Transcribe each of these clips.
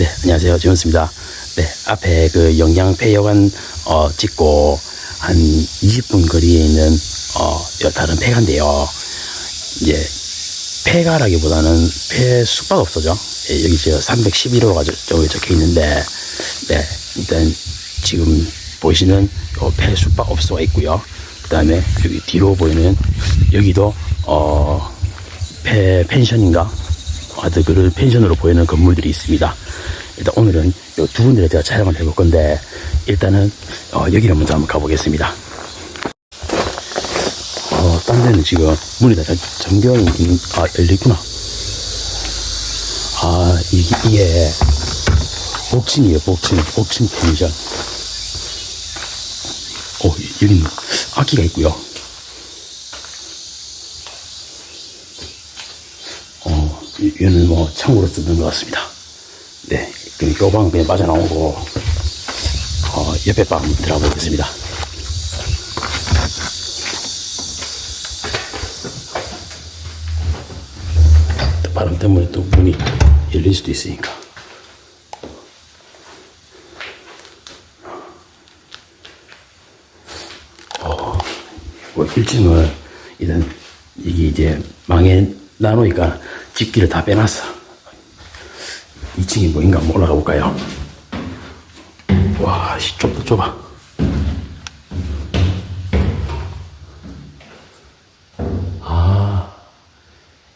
네, 안녕하세요. 지원수입니다. 네, 앞에 그 영양폐여관 어, 찍고 한 20분 거리에 있는 어, 여- 다른 폐가인데요. 이제 폐가라기보다는 폐 숙박업소죠. 예, 여기 저 311호가 저쪽에 적혀 있는데, 네, 일단 지금 보시는 요폐 숙박업소가 있고요. 그 다음에 여기 뒤로 보이는 여기도 어, 폐 펜션인가? 그 펜션으로 보이는 건물들이 있습니다. 일단 오늘은 이두 군데를 제가 촬영을 해볼 건데 일단은 어, 여기를 먼저 한번 가보겠습니다. 어, 딴 데는 지금 문이 다 잠겨 있긴, 아, 열려있구나. 아, 이게, 이게, 복층이에요, 복층. 복층 펜션. 어, 여기는 악기가 있고요. 이거는 뭐 창고로 쓰는 것 같습니다. 네, 그럼 요방 그냥 빠져나오고, 어, 옆에 방 한번 들어가 보겠습니다. 또 바람 때문에 또 문이 열릴 수도 있으니까. 어, 뭐 1층을 일단 이게 이제 망해 나누니까 집기를 다 빼놨어. 2층이 뭐인가 한번 올라가 볼까요? 와, 씨, 좁다, 좁아. 아,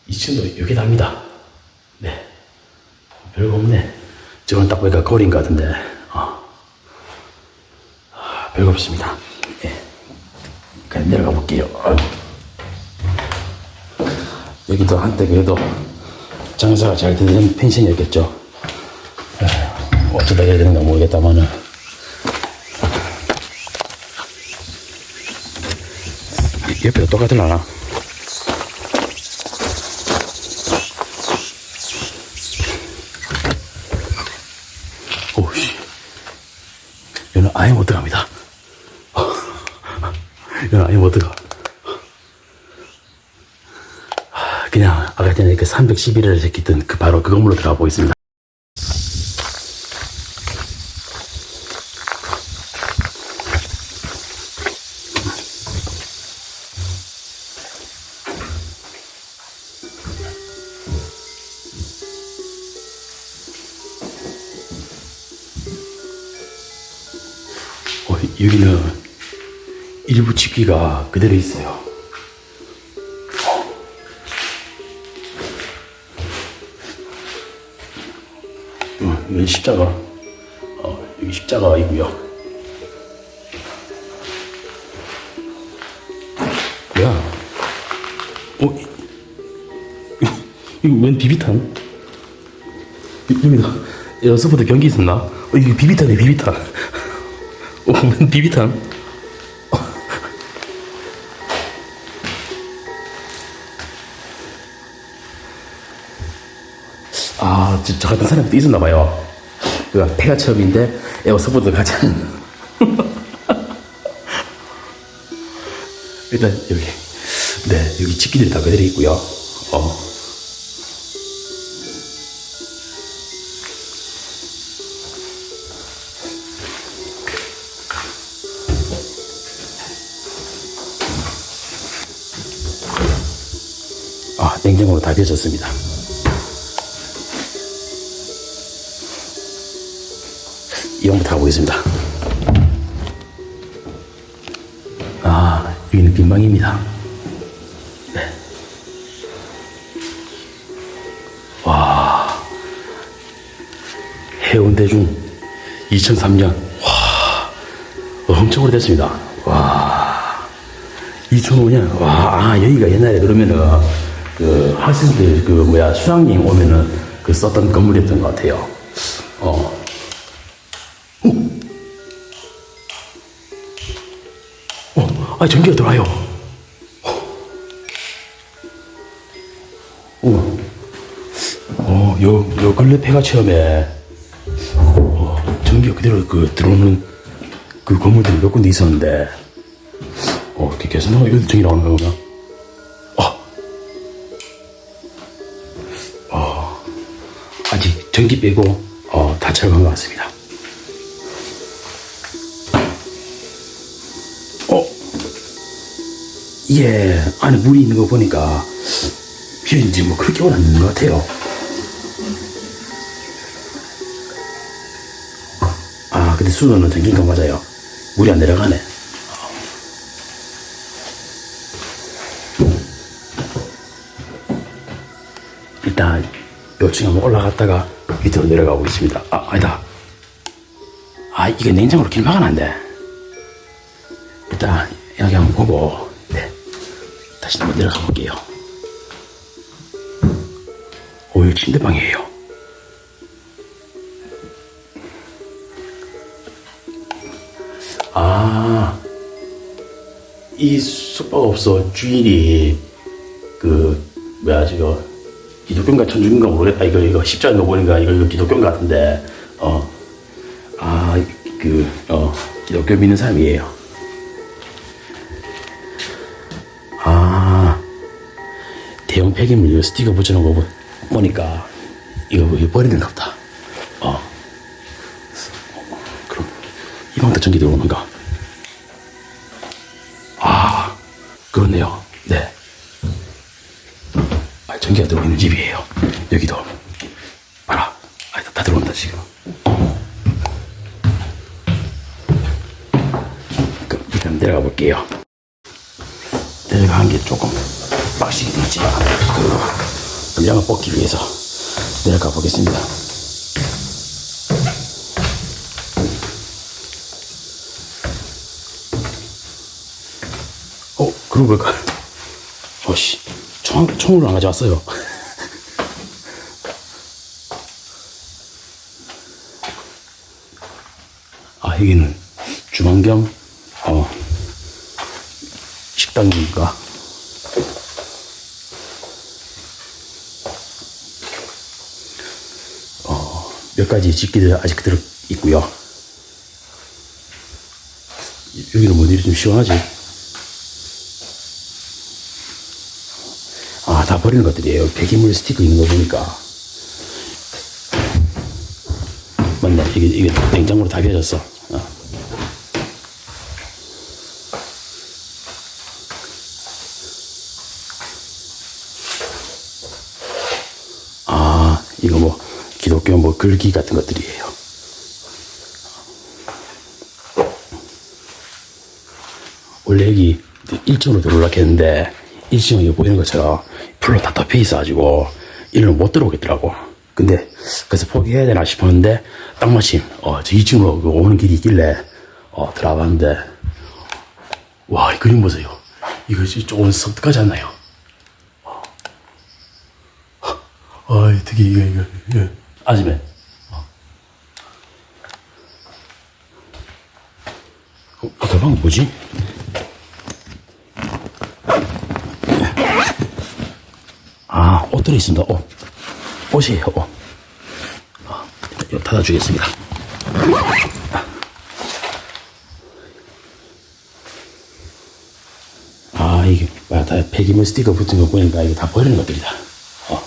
2층도 여기 답니다. 네. 별거 없네. 저건 딱 보니까 거리인 것 같은데, 어. 아, 별거 없습니다. 예. 그냥 내려가 볼게요. 아이고. 여기도 한때 그래도 장사가 잘 되는 펜션이었겠죠. 에휴, 어쩌다 해야 되는가 모르겠다만은. 이- 옆에도 똑같은 하나. 오씨. 얘는 아예 못 들어갑니다. 얘는 아예 못 들어가. 그냥 아까 전에 그 311을 제끼던 그 바로 그 건물로 들어가 보겠습니다. 어, 여기는 일부 집기가 그대로 있어요. 어, 여기 십자가. 어, 여기 십자가가 있고요. 뭐야? 어, 이거 웬 비비탄? 이- 여기다 여기서부터 경기 있었나? 어, 이게 비비탄이네, 비비탄. 어, 웬 비비탄? 아, 저, 저 같은 사람도 있었나봐요. 그 폐가 에어서포트 같이 하는. 일단 여기, 네, 여기 집기들이 다 그대로 있고요. 어. 아, 냉장고로 다 비워졌습니다. 이형부터 가보겠습니다. 아, 여기는 빈방입니다. 네. 와, 해운대중 2003년. 와, 엄청 오래됐습니다. 와, 2005년. 와, 아, 여기가 옛날에 그러면은 그 학생들 그 뭐야 수학여행 오면은 그 썼던 건물이었던 것 같아요. 아, 전기가 들어와요. 어, 어, 요, 요 근래 폐가 체험에, 어, 전기가 그대로 그 들어오는 그 건물들이 몇 군데 있었는데, 어, 이렇게 계속 나와, 이것도 전기 나오는 거구나. 어, 어, 아직 전기 빼고, 어, 철거한 것 같습니다. 예, 안에 물이 있는 거 보니까 비인지 뭐 그렇게 있는 것 같아요. 아, 근데 수도는 잠긴 거 맞아요. 물이 안 내려가네. 일단 요층 한번 올라갔다가 밑으로 내려가 보겠습니다. 아, 아니다. 아, 이게 냉장고로 길 막아놨네. 일단 여기 한번 보고 네. 다시 한번 내려가 볼게요. 오, 여기 침대방이에요. 아, 이 숙박업소 주인이 그 뭐야 지금 기독교인가 천주교인가 모르겠다 이거 이거 십자가 보니까 이거 이거 기독교인 것 같은데 어아그어 기독교 믿는 사람이에요. 대형 폐기물 스티커 붙여놓은 거 보- 보니까 이거 버리는가 보다. 어 그럼 이 방도 전기 들어오는가? 아 그렇네요. 네. 아, 전기가 들어오는 집이에요. 여기도. 봐라. 아, 다, 다 들어온다, 지금. 그, 일단 내려가 볼게요. 내려가는 게 조금 빡시긴 하지만, 그, 분량을 뽑기 위해서 내려가 보겠습니다. 어, 그러고 보니까, 어씨, 총, 총을 안 가져왔어요. 아, 여기는 주방 겸, 어, 식당인가? 몇 가지 집기들 아직 그대로 있고요. 여기는 뭐 일이 좀 시원하지? 아, 다 버리는 것들이에요. 폐기물 스티커 있는 거 보니까. 맞나? 이게, 이게 냉장고로 다 비어졌어. 어. 아, 이거 뭐, 기독교 뭐 글귀 같은 것들이에요. 원래 여기 1층으로 들어오려고 했는데 1층이 보이는 것처럼 풀로 다 덮여 있어가지고 일로 못 들어오겠더라고. 근데 그래서 포기해야 되나 싶었는데 딱 마침 어, 저 2층으로 그 오는 길이 있길래 어, 들어봤는데 와 이 그림 보세요. 이거 조금 섬뜩하지 않나요? 아 되게 이거 이거 이거 아줌마 어, 아까 방금 뭐지? 아, 옷 들어있습니다. 옷. 옷이에요, 옷. 아, 일단 이거 닫아주겠습니다. 아, 이게, 뭐야, 다 폐기물 스티커 붙은 거 보니까 이게 다 버리는 것들이다. 어.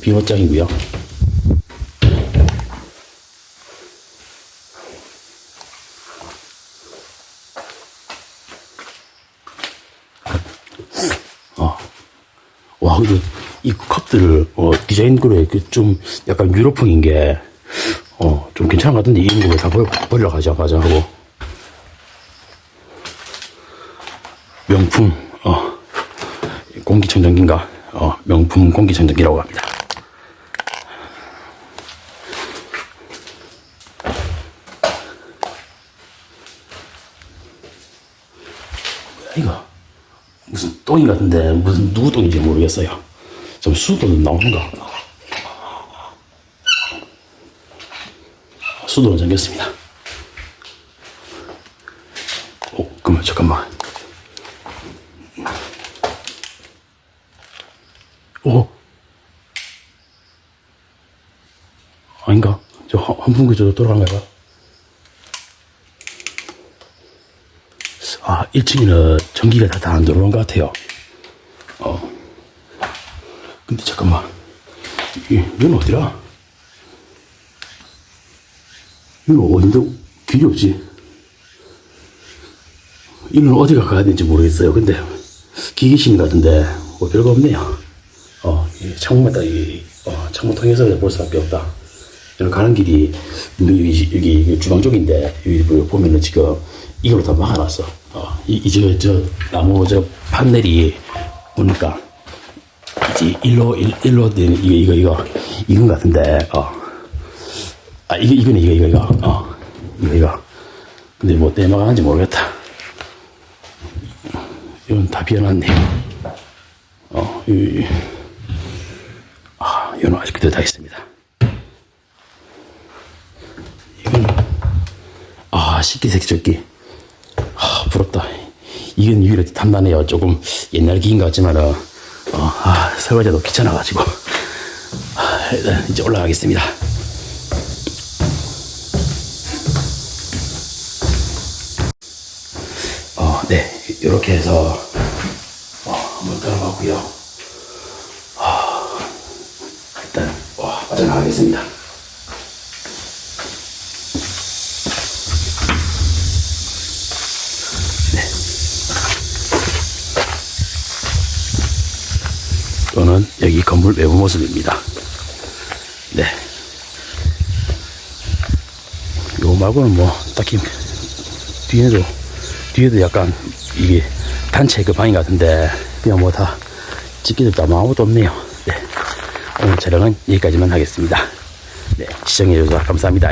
비옷장이고요 와, 근데 이 컵들을, 어, 디자인 그래, 그좀 약간 유로풍인 게, 어, 좀 괜찮은 것 같은데, 이런 거다 버려, 버리러 가자, 가자 하고. 명품, 어, 공기청정기인가, 어, 명품 공기청정기라고 합니다. 이거? 무슨 똥이 같은데 무슨 누구 똥인지 모르겠어요. 좀 수도는 나오는가? 수도는 잠겼습니다. 오, 그만 잠깐만. 오, 아닌가? 저 환- 환풍기 저도 돌아간가 봐. 아, 1층에는 전기가 다 안 들어오는 것 같아요. 어. 근데 잠깐만. 이, 이건 어디라? 이거 어딘데 길이 없지? 이는 어디가 가야 되는지 모르겠어요. 근데 기계신 같은데 뭐 별거 없네요. 어, 딱 이, 어, 창문 통해서 볼 수밖에 없다. 저는 가는 길이 여기, 여기, 주방 쪽인데 여기 뭐 보면은 지금 이걸로 다 막아놨어. 어, 이, 이제 저 나무 저 판넬이 보니까 이제 일로 일, 일로 되는 이거 이거 이거 이건 같은데 어. 아 이거 이거네 이거 이거 이거 어 이거 이거 근데 뭐 때문에 막았는지 모르겠다. 이건 다 비워놨네. 어, 이, 아, 이건 아직 그대로 다 있습니다. 이건, 아, 식기세척기. 아, 부럽다. 이건 유일하게 탐나네요. 조금 옛날 기인 것 같지만은, 어, 아, 설거지도 귀찮아가지고. 아, 일단 이제 올라가겠습니다. 어, 네. 이렇게 해서, 어, 한번 들어가고요. 아, 일단, 와, 빠져나가겠습니다. 또는 여기 건물 외부 모습입니다. 네. 요 말고는 뭐, 딱히, 뒤에도, 뒤에도 약간, 이게, 단체 그 방인 같은데, 그냥 뭐 다, 찍기도 아무것도 없네요. 네. 오늘 촬영은 여기까지만 하겠습니다. 네. 시청해주셔서 감사합니다.